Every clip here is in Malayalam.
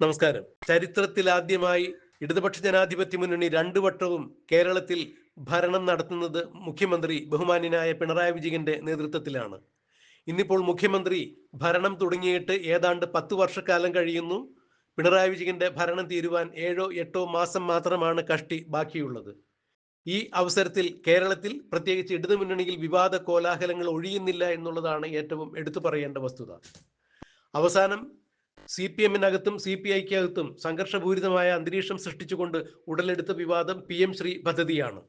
നമസ്കാരം. ചരിത്രത്തിൽ ആദ്യമായി ഇടതുപക്ഷ ജനാധിപത്യ മുന്നണി രണ്ടു വട്ടവും കേരളത്തിൽ ഭരണം നടത്തുന്നത് മുഖ്യമന്ത്രി ബഹുമാന്യനായ പിണറായി വിജയന്റെ നേതൃത്വത്തിലാണ്. ഇന്നിപ്പോൾ മുഖ്യമന്ത്രി ഭരണം തുടങ്ങിയിട്ട് ഏതാണ്ട് പത്തു വർഷക്കാലം കഴിയുന്നു. പിണറായി വിജയന്റെ ഭരണം തീരുവാൻ ഏഴോ എട്ടോ മാസം മാത്രമാണ് കഷ്ടി ബാക്കിയുള്ളത്. ഈ അവസരത്തിൽ കേരളത്തിൽ പ്രത്യേകിച്ച് ഇടതുമുന്നണിയിൽ വിവാദ കോലാഹലങ്ങൾ ഒഴിയുന്നില്ല എന്നുള്ളതാണ് ഏറ്റവും എടുത്തു പറയേണ്ട വസ്തുത. അവസാനം സി പി എമ്മിനകത്തും സി പി ഐക്കകത്തും സംഘർഷപൂരിതമായ അന്തരീക്ഷം സൃഷ്ടിച്ചുകൊണ്ട് ഉടലെടുത്ത വിവാദം പി എം ശ്രീ പദ്ധതിയാണ്.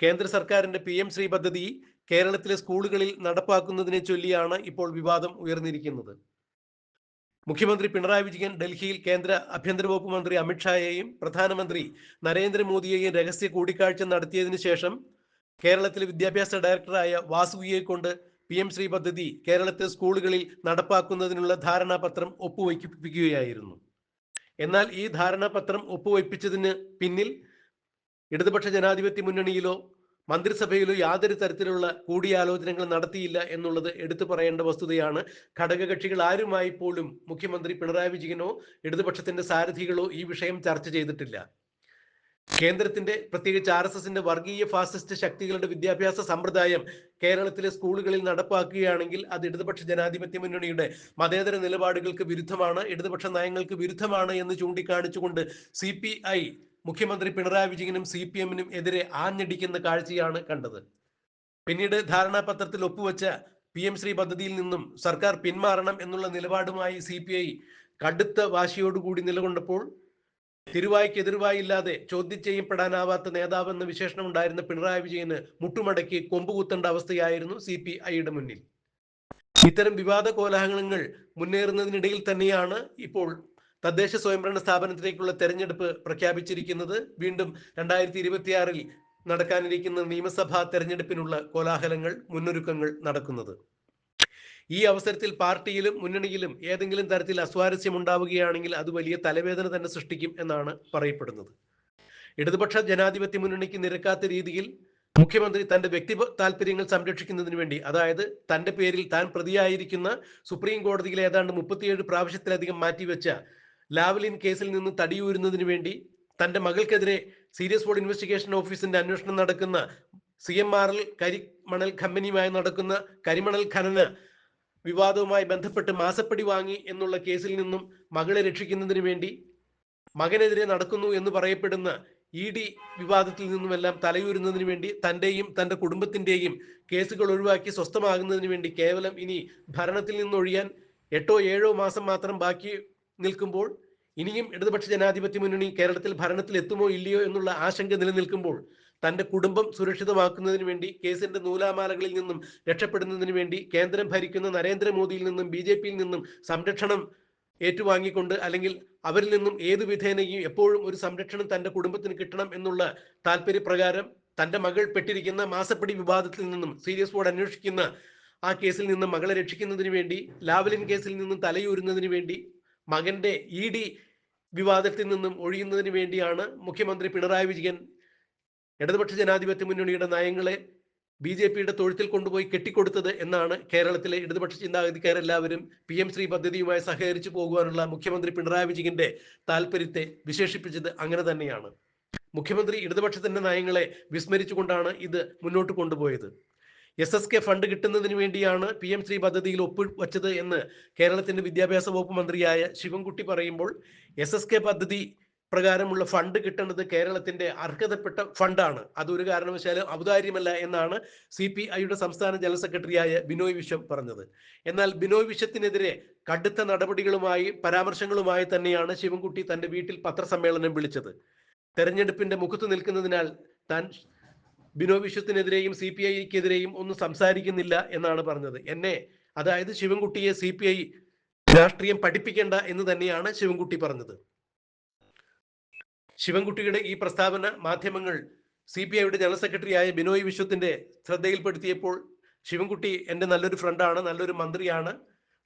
കേന്ദ്ര സർക്കാരിന്റെ പി എം ശ്രീ പദ്ധതി കേരളത്തിലെ സ്കൂളുകളിൽ നടപ്പാക്കുന്നതിനെ ചൊല്ലിയാണ് ഇപ്പോൾ വിവാദം ഉയർന്നിരിക്കുന്നത്. മുഖ്യമന്ത്രി പിണറായി വിജയൻ ഡൽഹിയിൽ കേന്ദ്ര ആഭ്യന്തര വകുപ്പ് മന്ത്രി അമിത്ഷായെയും പ്രധാനമന്ത്രി നരേന്ദ്രമോദിയെയും രഹസ്യ കൂടിക്കാഴ്ച നടത്തിയതിനു ശേഷം കേരളത്തിലെ വിദ്യാഭ്യാസ ഡയറക്ടറായ വാസുകിയെ കൊണ്ട് പി എം ശ്രീ പദ്ധതി കേരളത്തിലെ സ്കൂളുകളിൽ നടപ്പാക്കുന്നതിനുള്ള ധാരണാപത്രം ഒപ്പുവയ്പ്പിക്കുകയായിരുന്നു. എന്നാൽ ഈ ധാരണാപത്രം ഒപ്പുവയ്പ്പിച്ചതിന് പിന്നിൽ ഇടതുപക്ഷ ജനാധിപത്യ മുന്നണിയിലോ മന്ത്രിസഭയിലോ യാതൊരു തരത്തിലുള്ള കൂടിയാലോചനകൾ നടത്തിയില്ല എന്നുള്ളത് എടുത്തു പറയേണ്ട വസ്തുതയാണ്. ഘടകകക്ഷികൾ ആരുമായി പോലും മുഖ്യമന്ത്രി പിണറായി വിജയനോ ഇടതുപക്ഷത്തിന്റെ സാരഥികളോ ഈ വിഷയം ചർച്ച ചെയ്തിട്ടില്ല. കേന്ദ്രത്തിന്റെ പ്രത്യേകിച്ച് ആർ എസ് എസിന്റെ വർഗീയ ഫാസിസ്റ്റ് ശക്തികളുടെ വിദ്യാഭ്യാസ സമ്പ്രദായം കേരളത്തിലെ സ്കൂളുകളിൽ നടപ്പാക്കുകയാണെങ്കിൽ അത് ഇടതുപക്ഷ ജനാധിപത്യ മുന്നണിയുടെ മതേതര നിലപാടുകൾക്ക് വിരുദ്ധമാണ് ഇടതുപക്ഷ നയങ്ങൾക്ക് വിരുദ്ധമാണ് എന്ന് ചൂണ്ടിക്കാണിച്ചുകൊണ്ട് സി പി ഐ മുഖ്യമന്ത്രി പിണറായി വിജയനും സി പി എമ്മിനും എതിരെ ആഞ്ഞടിക്കുന്ന കാഴ്ചയാണ് കണ്ടത്. പിന്നീട് ധാരണാപത്രത്തിൽ ഒപ്പുവെച്ച പി എം ശ്രീ പദ്ധതിയിൽ നിന്നും സർക്കാർ പിന്മാറണം എന്നുള്ള നിലപാടുമായി സി പി ഐ കടുത്ത വാശിയോടുകൂടി നിലകൊണ്ടപ്പോൾ തിരുവായ്ക്ക് എതിർവായില്ലാതെ ചോദ്യം ചെയ്യപ്പെടാനാവാത്ത നേതാവെന്ന വിശേഷണം ഉണ്ടായിരുന്ന പിണറായി വിജയന് മുട്ടുമടക്കി കൊമ്പുകുത്തേണ്ട അവസ്ഥയായിരുന്നു സി പി ഐയുടെ മുന്നിൽ. ഇത്തരം വിവാദ കോലാഹലങ്ങൾ മുന്നേറുന്നതിനിടയിൽ തന്നെയാണ് ഇപ്പോൾ തദ്ദേശ സ്വയംഭരണ സ്ഥാപനത്തിലേക്കുള്ള തെരഞ്ഞെടുപ്പ് പ്രഖ്യാപിച്ചിരിക്കുന്നത്. വീണ്ടും രണ്ടായിരത്തി ഇരുപത്തിയാറിൽ നടക്കാനിരിക്കുന്ന നിയമസഭാ തെരഞ്ഞെടുപ്പിനുള്ള കോലാഹലങ്ങൾ മുന്നൊരുക്കങ്ങൾ നടക്കുന്നത്. ഈ അവസരത്തിൽ പാർട്ടിയിലും മുന്നണിയിലും ഏതെങ്കിലും തരത്തിൽ അസ്വാരസ്യം ഉണ്ടാവുകയാണെങ്കിൽ അത് വലിയ തലവേദന തന്നെ സൃഷ്ടിക്കും എന്നാണ് പറയപ്പെടുന്നത്. ഇടതുപക്ഷ ജനാധിപത്യ മുന്നണിക്ക് നിരക്കാത്ത രീതിയിൽ മുഖ്യമന്ത്രി തന്റെ വ്യക്തി താല്പര്യങ്ങൾ സംരക്ഷിക്കുന്നതിന് വേണ്ടി അതായത് തന്റെ പേരിൽ താൻ പ്രതിയായിരിക്കുന്ന സുപ്രീം കോടതിയിൽ ഏതാണ്ട് മുപ്പത്തിയേഴ് പ്രാവശ്യത്തിലധികം മാറ്റിവെച്ച ലാവലിൻ കേസിൽ നിന്ന് തടിയൂരുന്നതിന് വേണ്ടി തന്റെ മകൾക്കെതിരെ സീരിയസ് ബോർഡ് ഇൻവെസ്റ്റിഗേഷൻ ഓഫീസിന്റെ അന്വേഷണം നടക്കുന്ന സി എം ആർ എൽ കരിമണൽ കമ്പനിയുമായി നടക്കുന്ന കരിമണൽ ഖനന വിവാദവുമായി ബന്ധപ്പെട്ട് മാസപ്പടി വാങ്ങി എന്നുള്ള കേസിൽ നിന്നും മകളെ രക്ഷിക്കുന്നതിന് വേണ്ടി മകനെതിരെ നടക്കുന്നു എന്ന് പറയപ്പെടുന്ന ഇ ഡി വിവാദത്തിൽ നിന്നുമെല്ലാം തലയൂരുന്നതിന് വേണ്ടി തന്റെയും തന്റെ കുടുംബത്തിന്റെയും കേസുകൾ ഒഴിവാക്കി സ്വസ്ഥമാകുന്നതിന് വേണ്ടി കേവലം ഇനി ഭരണത്തിൽ നിന്നൊഴിയാൻ എട്ടോ ഏഴോ മാസം മാത്രം ബാക്കി നിൽക്കുമ്പോൾ ഇനിയും ഇടതുപക്ഷ ജനാധിപത്യ മുന്നണി കേരളത്തിൽ ഭരണത്തിൽ എത്തുമോ ഇല്ലയോ എന്നുള്ള ആശങ്ക നിലനിൽക്കുമ്പോൾ തന്റെ കുടുംബം സുരക്ഷിതമാക്കുന്നതിന് വേണ്ടി കേസിന്റെ നൂലാമാലകളിൽ നിന്നും രക്ഷപ്പെടുന്നതിന് വേണ്ടി കേന്ദ്രം ഭരിക്കുന്ന നരേന്ദ്രമോദിയിൽ നിന്നും ബി നിന്നും സംരക്ഷണം ഏറ്റുവാങ്ങിക്കൊണ്ട് അല്ലെങ്കിൽ അവരിൽ നിന്നും ഏതു വിധേനയും എപ്പോഴും ഒരു സംരക്ഷണം തന്റെ കുടുംബത്തിന് കിട്ടണം എന്നുള്ള താല്പര്യപ്രകാരം തന്റെ മകൾ പെട്ടിരിക്കുന്ന മാസപ്പടി വിവാദത്തിൽ നിന്നും സീരിയസ് ബോർഡ് അന്വേഷിക്കുന്ന ആ കേസിൽ നിന്നും മകളെ രക്ഷിക്കുന്നതിന് വേണ്ടി ലാവലിൻ കേസിൽ നിന്നും തലയൂരുന്നതിന് വേണ്ടി മകന്റെ ഇ ഡി വിവാദത്തിൽ നിന്നും ഒഴിയുന്നതിന് വേണ്ടിയാണ് മുഖ്യമന്ത്രി പിണറായി വിജയൻ ഇടതുപക്ഷ ജനാധിപത്യ മുന്നണിയുടെ നയങ്ങളെ ബി ജെ പിയുടെ തൊഴുത്തിൽ കൊണ്ടുപോയി കെട്ടിക്കൊടുത്തത് എന്നാണ് കേരളത്തിലെ ഇടതുപക്ഷ ചിന്താഗതിക്കാരെല്ലാവരും പി എം ശ്രീ പദ്ധതിയുമായി സഹകരിച്ചു പോകുവാനുള്ള മുഖ്യമന്ത്രി പിണറായി വിജയന്റെ താല്പര്യത്തെ വിശേഷിപ്പിച്ചത് അങ്ങനെ തന്നെയാണ്. മുഖ്യമന്ത്രി ഇടതുപക്ഷത്തിന്റെ നയങ്ങളെ വിസ്മരിച്ചുകൊണ്ടാണ് ഇത് മുന്നോട്ട് കൊണ്ടുപോയത്. എസ് എസ് കെ ഫണ്ട് കിട്ടുന്നതിന് വേണ്ടിയാണ് പി എം ശ്രീ പദ്ധതിയിൽ ഒപ്പുവച്ചത് എന്ന് കേരളത്തിന്റെ വിദ്യാഭ്യാസ വകുപ്പ് മന്ത്രിയായ ശിവൻകുട്ടി പറയുമ്പോൾ എസ് എസ് കെ പദ്ധതി പ്രകാരമുള്ള ഫണ്ട് കിട്ടുന്നത് കേരളത്തിന്റെ അർഹതപ്പെട്ട ഫണ്ടാണ് അതൊരു കാരണവശാലും ഔദാര്യമല്ല എന്നാണ് സി പി ഐയുടെ സംസ്ഥാന ജനറൽ സെക്രട്ടറിയായ ബിനോയ് വിശ്വം പറഞ്ഞത്. എന്നാൽ ബിനോയ് വിശ്വത്തിനെതിരെ കടുത്ത നടപടികളുമായി പരാമർശങ്ങളുമായി തന്നെയാണ് ശിവൻകുട്ടി തന്റെ വീട്ടിൽ പത്രസമ്മേളനം വിളിച്ചത്. തെരഞ്ഞെടുപ്പിന്റെ മുഖത്ത് നിൽക്കുന്നതിനാൽ താൻ ബിനോയ് വിശ്വത്തിനെതിരെയും സി പി ഐക്കെതിരെയും ഒന്നും സംസാരിക്കുന്നില്ല എന്നാണ് പറഞ്ഞത്. എന്നെ അതായത് ശിവൻകുട്ടിയെ സി പി ഐ രാഷ്ട്രീയം പഠിപ്പിക്കേണ്ട എന്ന് തന്നെയാണ് ശിവൻകുട്ടി പറഞ്ഞത്. ശിവൻകുട്ടിയുടെ ഈ പ്രസ്താവന മാധ്യമങ്ങൾ സി പി ഐയുടെ ജനറൽ സെക്രട്ടറിയായ ബിനോയ് വിശ്വത്തിന്റെ ശ്രദ്ധയിൽപ്പെടുത്തിയപ്പോൾ ശിവൻകുട്ടി എന്റെ നല്ലൊരു ഫ്രണ്ടാണ് നല്ലൊരു മന്ത്രിയാണ്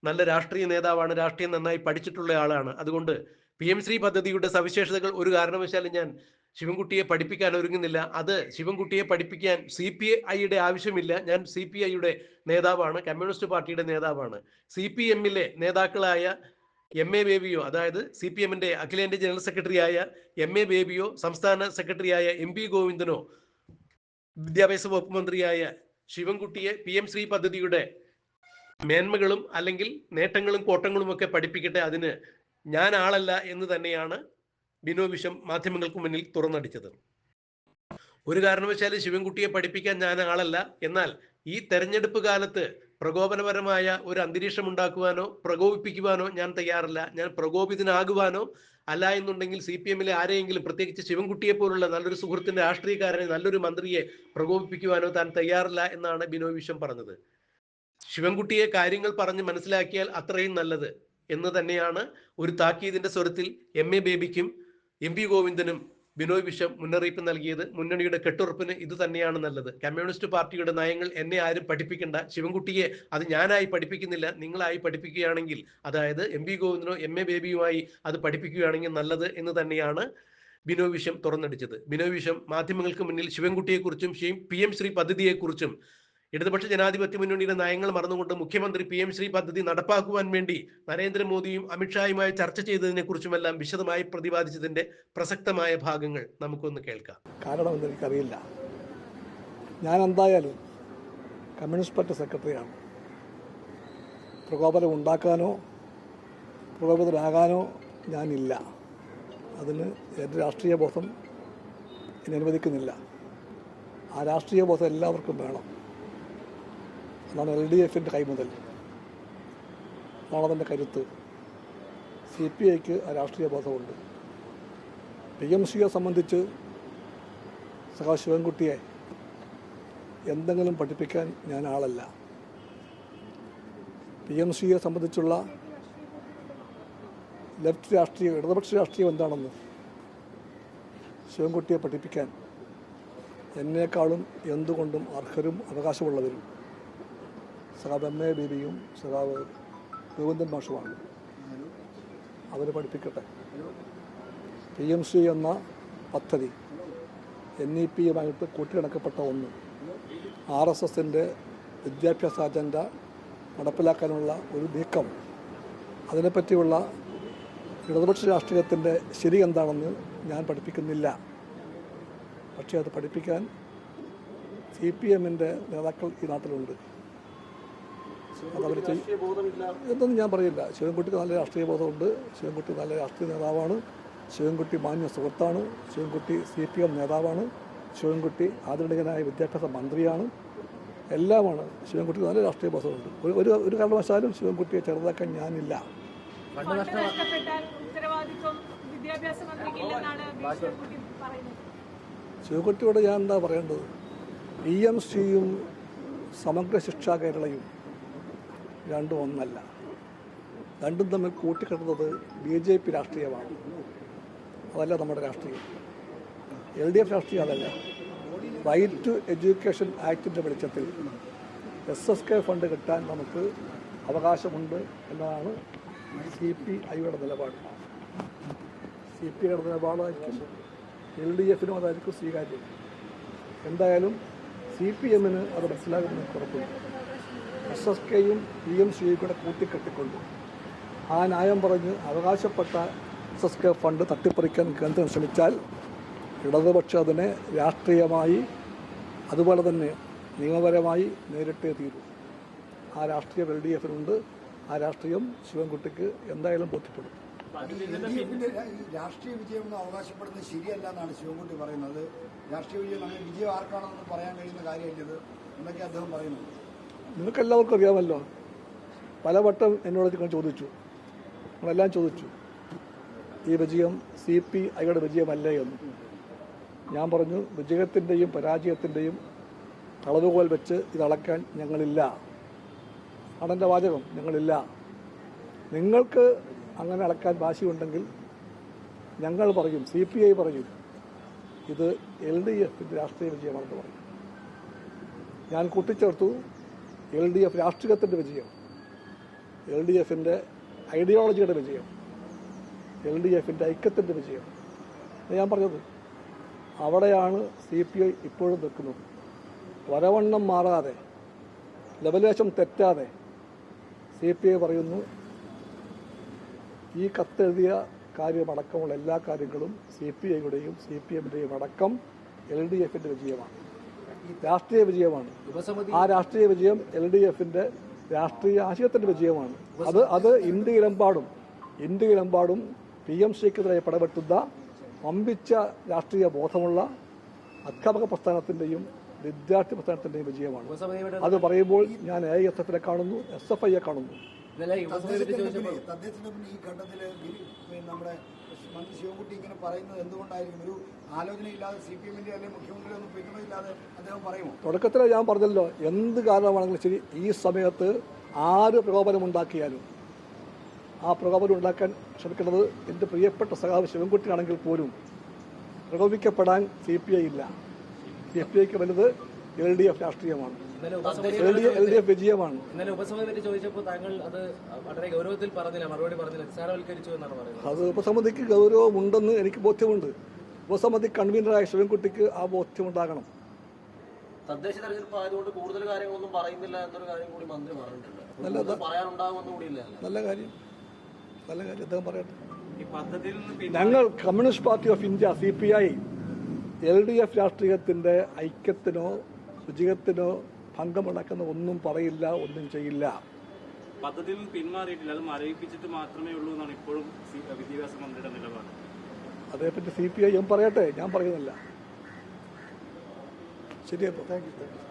നല്ല രാഷ്ട്രീയ നേതാവാണ് രാഷ്ട്രീയം നന്നായി പഠിച്ചിട്ടുള്ള ആളാണ്. അതുകൊണ്ട് പി എം ശ്രീ പദ്ധതിയുടെ സവിശേഷതകൾ ഒരു കാരണവശാലും ഞാൻ ശിവൻകുട്ടിയെ പഠിപ്പിക്കാൻ ഒരുങ്ങുന്നില്ല. അത് ശിവൻകുട്ടിയെ പഠിപ്പിക്കാൻ സി പി ഐയുടെ ആവശ്യമില്ല. ഞാൻ സി പി ഐയുടെ നേതാവാണ് കമ്മ്യൂണിസ്റ്റ് പാർട്ടിയുടെ നേതാവാണ്. സി പി എമ്മിലെ നേതാക്കളായ എം എ ബേബിയോ അതായത് സി പി എമ്മിന്റെ അഖിലേന്ത്യാ ജനറൽ സെക്രട്ടറിയായ എം എ ബേബിയോ സംസ്ഥാന സെക്രട്ടറിയായ എം പി ഗോവിന്ദനോ വിദ്യാഭ്യാസ വകുപ്പ് മന്ത്രിയായ ശിവൻകുട്ടിയെ പി എം ശ്രീ പദ്ധതിയുടെ മേന്മകളും അല്ലെങ്കിൽ നേട്ടങ്ങളും കോട്ടങ്ങളും ഒക്കെ പഠിപ്പിക്കട്ടെ അതിന് ഞാൻ ആളല്ല എന്ന് തന്നെയാണ് ബിനോ വിഷം മാധ്യമങ്ങൾക്ക് മുന്നിൽ തുറന്നടിച്ചത്. ഒരു കാരണവശാലും ശിവൻകുട്ടിയെ പഠിപ്പിക്കാൻ ഞാൻ ആളല്ല. എന്നാൽ ഈ തെരഞ്ഞെടുപ്പ് കാലത്ത് പ്രകോപനപരമായ ഒരു അന്തരീക്ഷം ഉണ്ടാക്കുവാനോ പ്രകോപിപ്പിക്കുവാനോ ഞാൻ തയ്യാറല്ല. ഞാൻ പ്രകോപിതനാകുവാനോ അല്ല എന്നുണ്ടെങ്കിൽ സി പി എമ്മിലെ ആരെയെങ്കിലും പ്രത്യേകിച്ച് ശിവൻകുട്ടിയെ പോലുള്ള നല്ലൊരു സുഹൃത്തിന്റെ രാഷ്ട്രീയക്കാരനെ നല്ലൊരു മന്ത്രിയെ പ്രകോപിപ്പിക്കുവാനോ താൻ തയ്യാറല്ല എന്നാണ് ബിനോയ് വിശ്വം പറഞ്ഞത്. ശിവൻകുട്ടിയെ കാര്യങ്ങൾ പറഞ്ഞ് മനസ്സിലാക്കിയാൽ അത്രയും നല്ലത് എന്ന് തന്നെയാണ് ഒരു താക്കീതിന്റെ സ്വരത്തിൽ എം എ ബേബിക്കും എം പി ഗോവിന്ദനും ബിനോയ് വിശ്വം മുന്നറിയിപ്പ് നൽകിയത് മുന്നണിയുടെ കെട്ടുറപ്പിന് ഇത് തന്നെയാണ് നല്ലത്. കമ്മ്യൂണിസ്റ്റ് പാർട്ടിയുടെ നയങ്ങൾ എന്നെ ആരും പഠിപ്പിക്കേണ്ട. ശിവൻകുട്ടിയെ അത് ഞാനായി പഠിപ്പിക്കുന്നില്ല നിങ്ങളായി പഠിപ്പിക്കുകയാണെങ്കിൽ അതായത് എം പി ഗോവിന്ദനോ എം എ ബേബിയുമായി അത് പഠിപ്പിക്കുകയാണെങ്കിൽ നല്ലത് എന്ന് തന്നെയാണ് ബിനോയ് വിശ്വം തുറന്നടിച്ചത്. ബിനോയ് വിശ്വം മാധ്യമങ്ങൾക്ക് മുന്നിൽ ശിവൻകുട്ടിയെക്കുറിച്ചും പി എം ശ്രീ പദ്ധതിയെക്കുറിച്ചും ഇടതുപക്ഷ ജനാധിപത്യ മുന്നണിയുടെ നയങ്ങൾ മറന്നുകൊണ്ട് മുഖ്യമന്ത്രി പി എം ശ്രീ പദ്ധതി നടപ്പാക്കുവാൻ വേണ്ടി നരേന്ദ്രമോദിയും അമിത്ഷായുമായി ചർച്ച ചെയ്തതിനെ കുറിച്ചുമെല്ലാം വിശദമായി പ്രതിപാദിച്ചതിന്റെ പ്രസക്തമായ ഭാഗങ്ങൾ നമുക്കൊന്ന് കേൾക്കാം. കാരണം എനിക്കറിയില്ല. ഞാൻ എന്തായാലും കമ്മ്യൂണിസ്റ്റ് പാർട്ടി സെക്രട്ടറിയാണ്. പ്രകോപനം ഉണ്ടാക്കാനോ പ്രകോപിതരാകാനോ ഞാനില്ല. അതിന് എന്റെ രാഷ്ട്രീയ ബോധം എന്നെ അനുവദിക്കുന്നില്ല. ആ രാഷ്ട്രീയ ബോധം എല്ലാവർക്കും വേണം. അതാണ് എൽ ഡി എഫിന്റെ കൈമുതൽ അതിന്റെ കരുത്ത്. സി പി ഐക്ക് രാഷ്ട്രീയ ബോധമുണ്ട്. പി എം സിയെ സംബന്ധിച്ച് സഹാ ശിവൻകുട്ടിയെ എന്തെങ്കിലും പഠിപ്പിക്കാൻ ഞാൻ ആളല്ല. പി എം സിയെ സംബന്ധിച്ചുള്ള ലെഫ്റ്റ് രാഷ്ട്രീയം ഇടതുപക്ഷ രാഷ്ട്രീയം എന്താണെന്ന് ശിവൻകുട്ടിയെ പഠിപ്പിക്കാൻ എന്നേക്കാളും എന്തുകൊണ്ടും അർഹരും അവകാശമുള്ളവരും സഖാവ് എം എ ബീബിയും സഖാവ് ഗോവിന്ദൻ മാഷുമാണ്. അവർ പഠിപ്പിക്കട്ടെ. പി എം സി എന്ന പദ്ധതി എൻ ഇ പിയുമായിട്ട് കൂട്ടിയിണക്കപ്പെട്ട ഒന്ന്. ആർ എസ് എസിന്റെ വിദ്യാഭ്യാസ അജണ്ട നടപ്പിലാക്കാനുള്ള ഒരു നീക്കം. അതിനെപ്പറ്റിയുള്ള ഇടതുപക്ഷ രാഷ്ട്രീയത്തിന്റെ ശരി എന്താണെന്ന് ഞാൻ പഠിപ്പിക്കുന്നില്ല. പക്ഷേ അത് പഠിപ്പിക്കാൻ സി പി എമ്മിന്റെ നേതാക്കൾ ഈ നാട്ടിലുണ്ട്. അതവർ ചെയ്യും. എന്നൊന്നും ഞാൻ പറയില്ല ശിവൻകുട്ടിക്ക് നല്ല രാഷ്ട്രീയ ബോധമുണ്ട്. ശിവൻകുട്ടി നല്ല രാഷ്ട്രീയ നേതാവാണ്. ശിവൻകുട്ടി മാന്യ സുഹൃത്താണ്. ശിവൻകുട്ടി സി പി എം നേതാവാണ്. ശിവൻകുട്ടി ആദരണീയനായ വിദ്യാഭ്യാസ മന്ത്രിയാണ്. എല്ലാമാണ്. ശിവൻകുട്ടിക്ക് നല്ല രാഷ്ട്രീയ ബോധമുണ്ട്. ഒരു ഒരു ഒരു കാരണവശാലും ശിവൻകുട്ടിയെ ചെറുതാക്കാൻ ഞാനില്ല. ശിവൻകുട്ടിയോട് ഞാൻ എന്താ പറയേണ്ടത്? ഇ എം സിയും സമഗ്ര ശിക്ഷാ കേരളയും രണ്ടും ഒന്നല്ല. രണ്ടും തമ്മിൽ കൂട്ടിക്കെട്ടുന്നത് ബി ജെ പി രാഷ്ട്രീയമാണ്. അതല്ല നമ്മുടെ രാഷ്ട്രീയം. എൽ ഡി എഫ് രാഷ്ട്രീയം അതല്ല. റൈറ്റ് ടു എഡ്യൂക്കേഷൻ ആക്ടിന്റെ വെളിച്ചത്തിൽ എസ് എസ് കെ ഫണ്ട് കിട്ടാൻ നമുക്ക് അവകാശമുണ്ട് എന്നതാണ് സി പി ഐയുടെ നിലപാട്. സി പി ഐയുടെ നിലപാടായിരിക്കും എൽ ഡി എഫിനും അതായിരിക്കും സ്വീകാര്യം. എന്തായാലും സി പി എമ്മിന് അത് മനസ്സിലാകുന്നതിന് കുറപ്പുണ്ട് എസ് എസ് കെയും പി എം സിയും കൂടെ കൂട്ടിക്കെട്ടിക്കൊണ്ട് ആ ന്യായം പറഞ്ഞ് അവകാശപ്പെട്ട എസ് എസ് കെ ഫണ്ട് തട്ടിപ്പറിക്കാൻ കേന്ദ്രം ശ്രമിച്ചാൽ ഇടതുപക്ഷം അതിനെ രാഷ്ട്രീയമായി അതുപോലെ തന്നെ നിയമപരമായി നേരിട്ടേ തീരൂ. ആ രാഷ്ട്രീയം എൽ ഡി എഫിനുണ്ട്. ആ രാഷ്ട്രീയം ശിവൻകുട്ടിക്ക് എന്തായാലും ബോധ്യപ്പെടും. രാഷ്ട്രീയ വിജയം എന്ന് അവകാശപ്പെടുന്നത് ശരിയല്ല എന്നാണ് ശിവൻകുട്ടി പറയുന്നത്. രാഷ്ട്രീയ വിജയം വിജയം ആർക്കാണെന്ന് പറയാൻ കഴിയുന്ന കാര്യമല്ലത് എന്നൊക്കെ അദ്ദേഹം പറയുന്നത് നിങ്ങൾക്കെല്ലാവർക്കും അറിയാമല്ലോ. പലവട്ടം എന്നോട് ചോദിച്ചു. നമ്മളെല്ലാം ചോദിച്ചു. ഈ വിജയം സി പി ഐയുടെ വിജയമല്ലേ എന്ന്. ഞാൻ പറഞ്ഞു വിജയത്തിന്റെയും പരാജയത്തിന്റെയും അളവുകോൽ വെച്ച് ഇതളക്കാൻ ഞങ്ങളില്ല. അതെന്റെ വാചകം ഞങ്ങളില്ല. നിങ്ങൾക്ക് അങ്ങനെ അളക്കാൻ വാശിയുണ്ടെങ്കിൽ ഞങ്ങൾ പറയും സി പി ഐ പറയും ഇത് എൽ ഡി എഫിന്റെ രാഷ്ട്രീയ വിജയമാണെന്ന് പറയും. ഞാൻ കൂട്ടിച്ചേർത്തു എൽ ഡി എഫ് രാഷ്ട്രീയത്തിന്റെ വിജയം. എൽ ഡി എഫിന്റെ ഐഡിയോളജിയുടെ വിജയം. എൽ ഡി എഫിന്റെ ഐക്യത്തിന്റെ വിജയം ഞാൻ പറഞ്ഞത്. അവിടെയാണ് സി പി ഐ ഇപ്പോഴും നിൽക്കുന്നത്. വരവണ്ണം മാറാതെ ലവലേശം തെറ്റാതെ സി പി ഐ പറയുന്നു ഈ കത്തെഴുതിയ കാര്യമടക്കമുള്ള എല്ലാ കാര്യങ്ങളും സി പി ഐയുടെയും സി പി എമ്മിന്റെയും അടക്കം എൽ ഡി എഫിന്റെ വിജയമാണ്. രാഷ്ട്രീയ വിജയമാണ്. ആ രാഷ്ട്രീയ വിജയം എൽ ഡി എഫിന്റെ രാഷ്ട്രീയ ആശയത്തിന്റെ വിജയമാണ്. അത് അത് ഇന്ത്യയിലെമ്പാടും ഇന്ത്യയിലെമ്പാടും പി എം സിക്കെതിരെ പടപെട്ടുന്ന വമ്പിച്ച രാഷ്ട്രീയ ബോധമുള്ള അധ്യാപക പ്രസ്ഥാനത്തിന്റെയും വിദ്യാർത്ഥി പ്രസ്ഥാനത്തിന്റെയും വിജയമാണ്. അത് പറയുമ്പോൾ ഞാൻ എ എസ് എഫിനെ കാണുന്നു എസ് എഫ് ഐയെ കാണുന്നു. മന്ത്രി ശിവൻകുട്ടി ഇങ്ങനെ പറയുന്നത് എന്തുകൊണ്ടായിരിക്കും ഒരു ആലോചനയില്ലാതെ സി പി എമ്മിന്റെ അല്ലെങ്കിൽ മുഖ്യമന്ത്രി ഒന്നും പിന്തുണയില്ലാതെ അദ്ദേഹം പറയുമോ? തുടക്കത്തിൽ ഞാൻ പറഞ്ഞല്ലോ എന്ത് കാരണമാണെങ്കിലും ശരി ഈ സമയത്ത് ആര് പ്രകോപനമുണ്ടാക്കിയാലും ആ പ്രകോപനം ഉണ്ടാക്കാൻ ശ്രമിക്കുന്നത് എന്റെ പ്രിയപ്പെട്ട സഖാവ് ശിവൻകുട്ടിയാണെങ്കിൽ പോലും പ്രകോപിക്കപ്പെടാൻ സി പി ഐ ഇല്ല. സി പി ഐക്ക് വലുത് എൽ ഡി എഫ് രാഷ്ട്രീയമാണ്. എൽ ഡി എഫ് വിജയമാണ്. ഇന്നലെ ഉപസമിതി പറ്റി ചോദിച്ചപ്പോൾ താങ്കൾ അത് വളരെ ഗൗരവത്തിൽ പറഞ്ഞില്ല മറുപടി പറഞ്ഞില്ല നിസ്സാരവൽക്കരിച്ചു എന്നാണ് പറയുന്നത്. അത് ഉപസമിതിക്ക് ഗൗരവമുണ്ടെന്ന് എനിക്ക് ബോധ്യമുണ്ട്. ഉപസമിതി കൺവീനറായ ശിവൻകുട്ടിക്ക് ആ ബോധ്യമുണ്ടാകണം. തദ്ദേശ തെരഞ്ഞെടുപ്പ് ആയതുകൊണ്ട് കൂടുതൽ കാര്യങ്ങളൊന്നും പറയുന്നില്ല എന്നൊരു കാര്യം കൂടി മന്ത്രി പറഞ്ഞിട്ടുണ്ട്. പറയാനുണ്ടാകുമെന്ന് കൂടിയില്ല നല്ല കാര്യം. നല്ല കാര്യം. അദ്ദേഹം പറയട്ടെ. ഞങ്ങൾ communist party of India C P I L D F രാഷ്ട്രീയത്തിന്റെ ഐക്യത്തിനോ വിജയത്തിനോ ഭംഗമുണ്ടാക്കുന്ന ഒന്നും പറയില്ല ഒന്നും ചെയ്യില്ല. പദ്ധതിയിൽ നിന്ന് പിന്മാറിയിട്ടില്ല അത് മരവിപ്പിച്ചിട്ട് മാത്രമേ ഉള്ളൂ എന്നാണ് ഇപ്പോഴും വിദ്യാഭ്യാസ മന്ത്രിയുടെ നിലപാട്. അതേപ്പറ്റി സി പി ഐ എം പറയട്ടെ? ഞാൻ പറയുന്നില്ല. ശരിയപ്പോ? Thank you